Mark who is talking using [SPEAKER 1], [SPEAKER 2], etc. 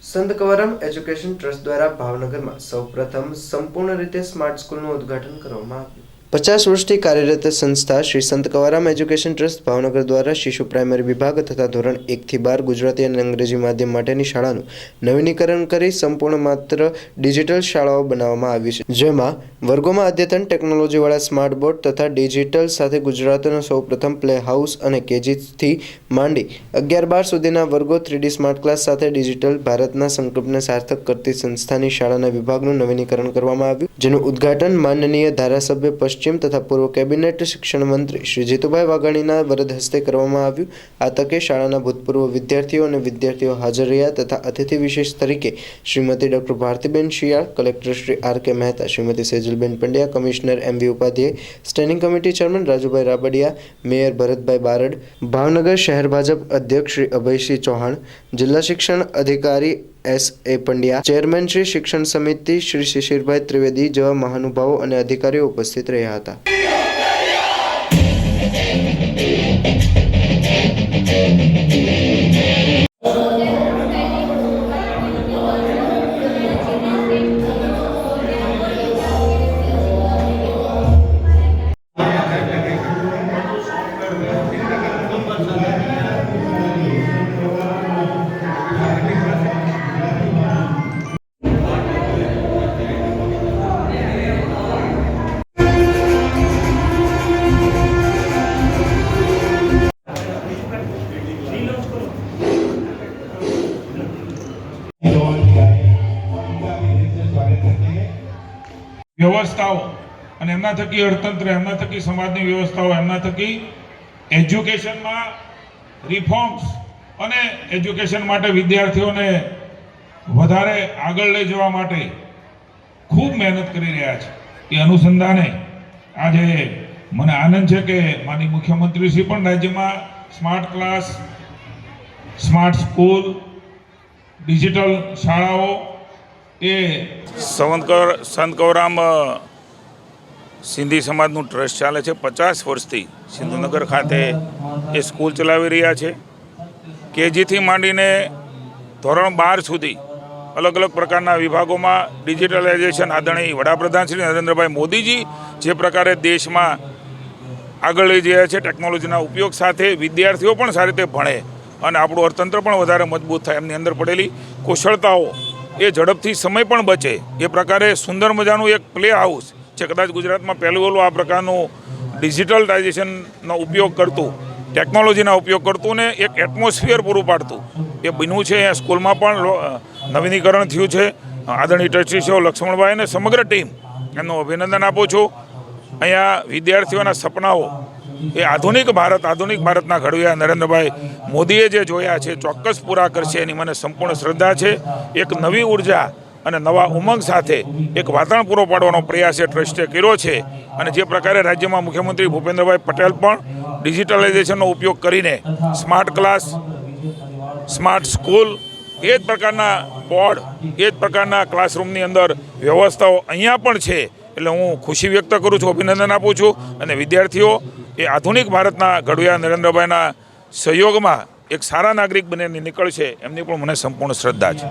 [SPEAKER 1] સંત કવરમ education trust દ્વારા ભાવનગરમાં સૌપ્રથમ સંપૂર્ણ રીતે સ્માર્ટ સ્કૂલનું ઉદ્ઘાટન કરવામાં આવ્યું. પચાસ વર્ષથી કાર્યરત સંસ્થા શ્રી સંત કવારામ એજ્યુકેશન ટ્રસ્ટ ભાવનગર દ્વારા શિશુ પ્રાઇમરી વિભાગ તથા ધોરણ એકથી બાર ગુજરાતી અને અંગ્રેજી માધ્યમ માટેની શાળાનું નવીનીકરણ કરી સંપૂર્ણ માત્ર ડિજિટલ શાળાઓ બનાવવામાં આવી છે. જેમાં વર્ગોમાં અદ્યતન ટેકનોલોજીવાળા સ્માર્ટ બોર્ડ તથા ડિજિટલ સાથે ગુજરાતનો સૌપ્રથમ પ્લે હાઉસ અને કેજીથી માંડી અગિયાર બાર સુધીના વર્ગો થ્રીડી સ્માર્ટ ક્લાસ સાથે ડિજિટલ ભારતના સંકલ્પને સાર્થક કરતી સંસ્થાની શાળાના વિભાગનું નવીનીકરણ કરવામાં આવ્યું, જેનું ઉદ્ઘાટન માનનીય ધારાસભ્ય પશ્ચિમ તથા પૂર્વ કેબિનેટ શિક્ષણ મંત્રી શ્રી જીતુભાઈ વાઘાણીના વરદ હસ્તે કરવામાં આવ્યું. આ તકે શાળાના ભૂતપૂર્વ વિદ્યાર્થીઓ અને વિદ્યાર્થીઓ હાજર રહ્યા તથા અતિથિ વિશેષ તરીકે Shrimati doctor Bhartiben Shiyal, collector Shri R K Mehta, Shrimati Sejalben Pandya, commissioner M V Upadhyay, standing committee chairman Rajubhai Rabadiya, mayor Bharatbhai Barad, Bhavnagar શહેર ભાજપ અધ્યક્ષ શ્રી અભયસિંહ ચૌહાણ, જિલ્લા શિક્ષણ અધિકારી S. A. Pandya, chairman Shri શિક્ષણ સમિતિ શ્રી શિશિરભાઈ ત્રિવેદી જેવા મહાનુભાવો અને અધિકારીઓ ઉપસ્થિત રહ્યા હતા.
[SPEAKER 2] વ્યવસ્થાઓ અને એમના થકી અર્થતંત્ર, એમના થકી સમાજની વ્યવસ્થાઓ, એમના થકી એજ્યુકેશનમાં રિફોર્મ્સ અને એજ્યુકેશન માટે વિદ્યાર્થીઓને વધારે આગળ લઈ જવા માટે ખૂબ મહેનત કરી રહ્યા છે. એ અનુસંધાને આજે મને આનંદ છે કે માની મુખ્યમંત્રીશ્રી પણ રાજ્યમાં smart class, smart school, digital શાળાઓ એ સંત સંત કૌરામ સિંધી સમાજનું ટ્રસ્ટ ચાલે છે. પચાસ વર્ષથી સિંધુનગર ખાતે એ સ્કૂલ ચલાવી રહ્યા છે. કેજીથી માંડીને ધોરણ બાર સુધી અલગ અલગ પ્રકારના વિભાગોમાં ડિજિટલાઇઝેશન આદરણીય વડાપ્રધાન શ્રી નરેન્દ્રભાઈ મોદીજી જે પ્રકારે દેશમાં આગળ લઈ રહ્યા છે, ટેકનોલોજીના ઉપયોગ સાથે વિદ્યાર્થીઓ પણ સારી રીતે ભણે અને આપણું અર્થતંત્ર પણ વધારે મજબૂત થાય. એમની અંદર પડેલી કુશળતાઓ એ ઝડપથી સમય પણ બચે. એ પ્રકારે સુંદર મજાનું એક પ્લે હાઉસ જે કદાચ ગુજરાતમાં પહેલું ઓલું આ પ્રકારનું ડિજિટલાઇઝેશનનો ઉપયોગ કરતું ટેકનોલોજીના ઉપયોગ કરતું ને એક એટમોસ્ફિયર પૂરું પાડતું. એ બન્યું છે અહીંયા સ્કૂલમાં પણ નવીનીકરણ થયું છે. આદરણીય ટ્રસ્ટી છે લક્ષ્મણભાઈ અને સમગ્ર ટીમ એમનું અભિનંદન આપું છું. અહીંયા વિદ્યાર્થીઓના સપનાઓ એ આધુનિક ભારત, આધુનિક ભારતના ઘડવૈયા નરેન્દ્રભાઈ મોદીએ જે જોયા છે, ચોક્કસ પૂરા કરશે એની મને સંપૂર્ણ શ્રદ્ધા છે. એક નવી ઊર્જા અને નવા ઉમંગ સાથે એક વાતાવરણ પૂરો પાડવાનો પ્રયાસ એ ટ્રસ્ટે કર્યો છે. અને જે પ્રકારે રાજ્યમાં મુખ્યમંત્રી ભૂપેન્દ્રભાઈ પટેલ પણ ડિજિટલાઇઝેશનનો ઉપયોગ કરીને સ્માર્ટ ક્લાસ, સ્માર્ટ સ્કૂલ, એ જ પ્રકારના બોર્ડ, એ જ પ્રકારના ક્લાસરૂમની અંદર વ્યવસ્થાઓ અહીંયા પણ છે. એટલે હું ખુશી વ્યક્ત કરું છું, અભિનંદન આપું છું. અને વિદ્યાર્થીઓ એ આધુનિક ભારતના ઘડવૈયા નરેન્દ્રભાઈના સહયોગમાં એક સારા નાગરિક બનીને નીકળશે, એમની પણ મને સંપૂર્ણ શ્રદ્ધા છે.